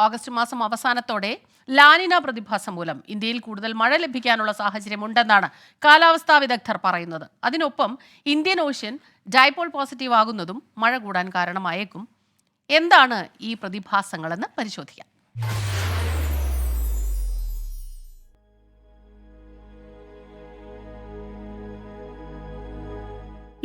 August മാസം അവസാനത്തോടെ La Nina പ്രതിഭാസം മൂലം ഇന്ത്യയിൽ കൂടുതൽ മഴ ലഭിക്കാനുള്ള സാഹചര്യമുണ്ടെന്നാണ് കാലാവസ്ഥാ വിദഗ്ധർ പറയുന്നത്. അതിനൊപ്പം ഇന്ത്യൻ ഓഷ്യൻ ഡൈപോൾ പോസിറ്റീവ് ആകുന്നതും മഴ കൂടാൻ കാരണമായേക്കും. എന്താണ് ഈ പ്രതിഭാസങ്ങളെന്ന് പരിശോധിക്കാം.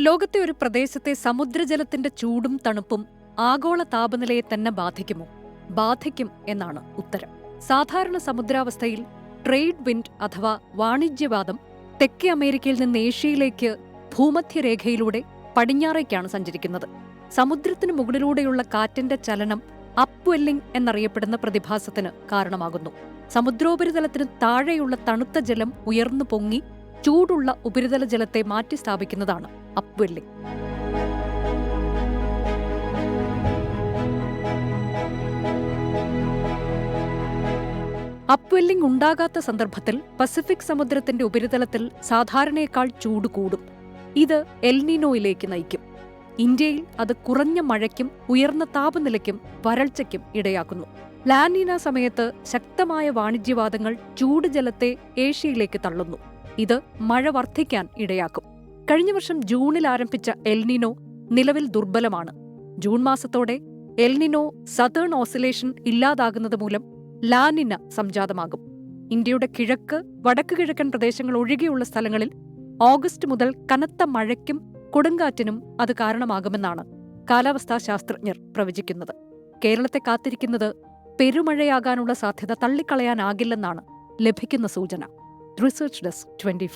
ലോകത്തെ ഒരു പ്രദേശത്തെ സമുദ്രജലത്തിന്റെ ചൂടും തണുപ്പും ആഗോള താപനിലയെ തന്നെ ബാധിക്കുമോ? ബാധിക്കും എന്നാണ് ഉത്തരം. സാധാരണ സമുദ്രാവസ്ഥയിൽ ട്രേഡ് വിൻഡ് അഥവാ വാണിജ്യവാദം തെക്കേ അമേരിക്കയിൽ നിന്ന് ഏഷ്യയിലേക്ക് ഭൂമധ്യരേഖയിലൂടെ പടിഞ്ഞാറേക്കാണ് സഞ്ചരിക്കുന്നത്. സമുദ്രത്തിനു മുകളിലൂടെയുള്ള കാറ്റിന്റെ ചലനം അപ്വെല്ലിംഗ് എന്നറിയപ്പെടുന്ന പ്രതിഭാസത്തിന് കാരണമാകുന്നു. സമുദ്രോപരിതലത്തിന് താഴെയുള്ള തണുത്ത ജലം ഉയർന്നു പൊങ്ങി ചൂടുള്ള ഉപരിതല ജലത്തെ മാറ്റിസ്ഥാപിക്കുന്നതാണ് അപ്വെല്ലിംഗ്. അപ്വെല്ലിംഗ് ഉണ്ടാകാത്ത സന്ദർഭത്തിൽ പസഫിക് സമുദ്രത്തിന്റെ ഉപരിതലത്തിൽ സാധാരണയേക്കാൾ ചൂട് കൂടും. ഇത് എൽനിനോയിലേക്ക് നയിക്കും. ഇന്ത്യയിൽ അത് കുറഞ്ഞ മഴയ്ക്കും ഉയർന്ന താപനിലയ്ക്കും വരൾച്ചയ്ക്കും ഇടയാക്കുന്നു. ലാനിന സമയത്ത് ശക്തമായ വാണിജ്യവാദങ്ങൾ ചൂട് ജലത്തെ ഏഷ്യയിലേക്ക് തള്ളുന്നു. ഇത് മഴ വർദ്ധിക്കാൻ ഇടയാക്കും. കഴിഞ്ഞ വർഷം ജൂണിൽ ആരംഭിച്ച എൽനിനോ നിലവിൽ ദുർബലമാണ്. ജൂൺ മാസത്തോടെ എൽനിനോ സതേൺ ഓസിലേഷൻ ഇല്ലാതാകുന്നത് മൂലം ലാനിന സംജാതമാകും. ഇന്ത്യയുടെ കിഴക്ക് വടക്ക് കിഴക്കൻ പ്രദേശങ്ങൾ ഒഴികെയുള്ള സ്ഥലങ്ങളിൽ ഓഗസ്റ്റ് മുതൽ കനത്ത മഴയ്ക്കും കൊടുങ്കാറ്റിനും അത് കാരണമാകുമെന്നാണ് കാലാവസ്ഥാ ശാസ്ത്രജ്ഞർ പ്രവചിക്കുന്നത്. കേരളത്തെ കാത്തിരിക്കുന്നത് പെരുമഴയാകാനുള്ള സാധ്യത തള്ളിക്കളയാനാകില്ലെന്നാണ് ലഭിക്കുന്ന സൂചന. Research desk twenty